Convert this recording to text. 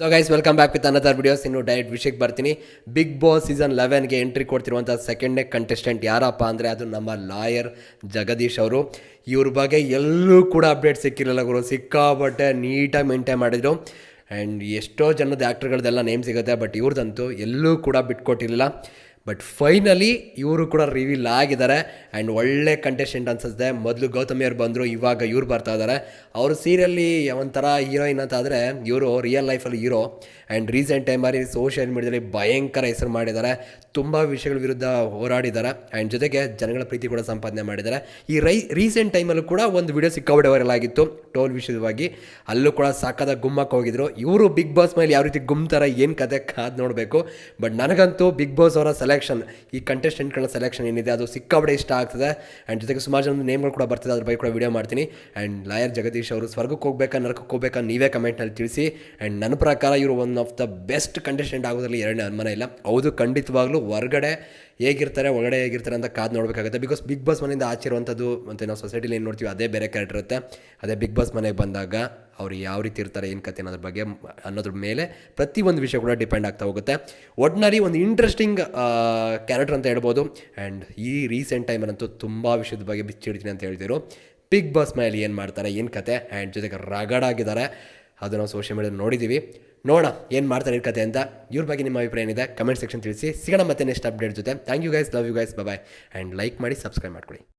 So guys welcome back with another videos ಇನ್ನು direct ವಿಷಯಕ್ಕೆ ಬರ್ತೀನಿ. ಬಿಗ್ ಬಾಸ್ ಸೀಸನ್ ಲೆವೆನ್ಗೆ ಎಂಟ್ರಿ ಕೊಡ್ತಿರುವಂಥ ಸೆಕೆಂಡ್ನೇ ಕಂಟೆಸ್ಟೆಂಟ್ ಯಾರಪ್ಪ ಅಂದರೆ ಅದು ನಮ್ಮ ಲಾಯರ್ ಜಗದೀಶ್ ಅವರು. ಇವ್ರ ಬಗ್ಗೆ ಎಲ್ಲೂ ಕೂಡ ಅಪ್ಡೇಟ್ ಸಿಕ್ಕಿರಲ್ಲ ಗುರು. ಸಿಕ್ಕಾಬಟ್ಟೆ ನೀಟಾಗಿ ಮೇಂಟೈನ್ ಮಾಡಿದರು. ಆ್ಯಂಡ್ ಎಷ್ಟೋ ಜನದ ಆ್ಯಕ್ಟ್ರ್ಗಳದ್ದೆಲ್ಲ ನೇಮ್ ಸಿಗುತ್ತೆ ಬಟ್ ಇವ್ರದ್ದಂತೂ ಎಲ್ಲೂ ಕೂಡ ಬಿಟ್ಕೊಟ್ಟಿರಲಿಲ್ಲ. ಬಟ್ ಫೈನಲಿ ಇವರು ಕೂಡ ರಿವೀಲ್ ಆಗಿದ್ದಾರೆ. ಆ್ಯಂಡ್ ಒಳ್ಳೆ ಕಂಟೆಸ್ಟೆಂಟ್ ಅನ್ಸುತ್ತೆ. ಮೊದಲು ಗೌತಮಿ ಅವ್ರು ಬಂದರು, ಇವಾಗ ಇವ್ರು ಬರ್ತಾ ಇದ್ದಾರೆ. ಅವರು ಸೀರಿಯಲ್ಲಿ ಒಂಥರ ಹೀರೋಯಿನ್ ಅಂತ ಆದರೆ, ಇವರು ರಿಯಲ್ ಲೈಫಲ್ಲಿ ಹೀರೋ ಆ್ಯಂಡ್ ರೀಸೆಂಟ್ ಟೈಮಲ್ಲಿ ಸೋಷಿಯಲ್ ಮೀಡಿಯಾದಲ್ಲಿ ಭಯಂಕರ ಹೆಸರು ಮಾಡಿದ್ದಾರೆ. ತುಂಬ ವಿಷಯಗಳ ವಿರುದ್ಧ ಹೋರಾಡಿದ್ದಾರೆ. ಆ್ಯಂಡ್ ಜೊತೆಗೆ ಜನಗಳ ಪ್ರೀತಿ ಕೂಡ ಸಂಪಾದನೆ ಮಾಡಿದ್ದಾರೆ. ಈ ರೈ ರೀಸೆಂಟ್ ಟೈಮಲ್ಲೂ ಕೂಡ ಒಂದು ವಿಡಿಯೋ ಸಿಕ್ಕಾಬಡೆ ವೈರಲ್ ಆಗಿತ್ತು. ಟೋಲ್ ವಿಷಯವಾಗಿ. ಅಲ್ಲೂ ಕೂಡ ಸಾಕಾದ ಗುಮ್ಮಕ್ಕೆ ಹೋಗಿದ್ರು. ಇವರು ಬಿಗ್ ಬಾಸ್ ಮೇಲೆ ಯಾವ ರೀತಿ ಗುಮ್ತಾರೆ ಏನು ಕತೆ ಕಾದು ನೋಡಬೇಕು. ಬಟ್ ನನಗಂತೂ ಬಿಗ್ ಬಾಸ್ ಅವರ ಸೆಲೆಕ್ಷನ್ ಈ ಕಂಟೆಸ್ಟೆಂಟ್ಗಳ ಸೆಲೆಕ್ಷನ್ ಏನಿದೆ, ಅದು ಸಿಕ್ಕಾಬಡೆ ಇಷ್ಟ ಆಗ್ತದೆ. ಆ್ಯಂಡ್ ಜೊತೆಗೆ ಸುಮಾರು ಜನ ನೇಮ್ಗಳು ಕೂಡ ಬರ್ತದೆ, ಅದ್ರ ಬಗ್ಗೆ ಕೂಡ ವಿಡಿಯೋ ಮಾಡ್ತೀನಿ. ಆ್ಯಂಡ್ ಲಾಯರ್ ಜಗದೀಶ್ ಅವರು ಸ್ವರ್ಗಕ್ಕೆ ಹೋಗ್ಬೇಕಾ, ನರಕಕ್ಕೆ ಹೋಗ್ಬೇಕಾ, ನೀವೇ ಕಮೆಂಟ್ನಲ್ಲಿ ತಿಳಿಸಿ. ಆ್ಯಂಡ್ ನನ್ನ ಪ್ರಕಾರ ಇವರು one of the best contestant ಆಗೋದ್ರಲ್ಲಿ ಎರಡನೇ ಅನುಮಾನ ಇಲ್ಲ. ಹೌದು, ಖಂಡಿತವಾಗ್ಲೂ ಹೊರಗಡೆ ಹೇಗಿರ್ತಾರೆ, ಒಳಗಡೆ ಹೇಗಿರ್ತಾರೆ ಅಂತ ಕಾದು ನೋಡಬೇಕಾಗುತ್ತೆ. ಬಿಕಾಸ್ ಬಿಗ್ ಬಾಸ್ ಮನೆಯಿಂದ ಆಚೆ ಇರುವಂಥದ್ದು ಮತ್ತು ನಾವು ಸೊಸೈಟಿಲಿ ಏನು ನೋಡ್ತೀವಿ, ಅದೇ ಬೇರೆ ಕ್ಯಾರೆಕ್ಟರ್ ಇರುತ್ತೆ. ಅದೇ ಬಿಗ್ ಬಾಸ್ ಮನೆಗೆ ಬಂದಾಗ ಅವ್ರು ಯಾವ ರೀತಿ ಇರ್ತಾರೆ, ಏನು ಕತೆ ಅನ್ನೋದ್ರ ಬಗ್ಗೆ, ಅನ್ನೋದ್ರ ಮೇಲೆ ಪ್ರತಿಯೊಂದು ವಿಷಯ ಕೂಡ ಡಿಪೆಂಡ್ ಆಗ್ತಾ ಹೋಗುತ್ತೆ. ಒಟ್ನಲ್ಲಿ ಒಂದು ಇಂಟ್ರೆಸ್ಟಿಂಗ್ ಕ್ಯಾರೆಕ್ಟರ್ ಅಂತ ಹೇಳ್ಬೋದು. ಆ್ಯಂಡ್ ಈ ರೀಸೆಂಟ್ ಟೈಮಲ್ಲಂತೂ ತುಂಬ ವಿಷಯದ ಬಗ್ಗೆ ಬಿಚ್ಚಿಡ್ತೀನಿ ಅಂತ ಹೇಳ್ತಿದ್ರು. ಬಿಗ್ ಬಾಸ್ ಮೇಲೆ ಏನು ಮಾಡ್ತಾರೆ, ಏನು ಕತೆ ಆ್ಯಂಡ್ ಜೊತೆಗೆ ರಗಡಾಗಿದ್ದಾರೆ ಅದು ನಾವು ಸೋಷಿಯಲ್ ಮೀಡಿಯಾದಲ್ಲಿ ನೋಡಿದ್ದೀವಿ ನೋಡೋಣ, ಏನು ಮಾಡ್ತಾರೆ ಕತೆ ಅಂತ. ಇವ್ರ ಬಗ್ಗೆ ನಿಮ್ಮ ಅಭಿಪ್ರಾಯ ಏನಿದೆ ಕಮೆಂಟ್ ಸೆಕ್ಷನ್ ತಿಳಿಸಿ. ಸಿಗೋಣ ಮತ್ತೆ ನೆಕ್ಸ್ಟ್ ಅಪ್ಡೇಟ್ ಜೊತೆ. Thank you guys love you guys bye and like ಮಾಡಿ ಸಬ್ಸ್ಕ್ರೈಬ್ ಮಾಡ್ಕೊಳ್ಳಿ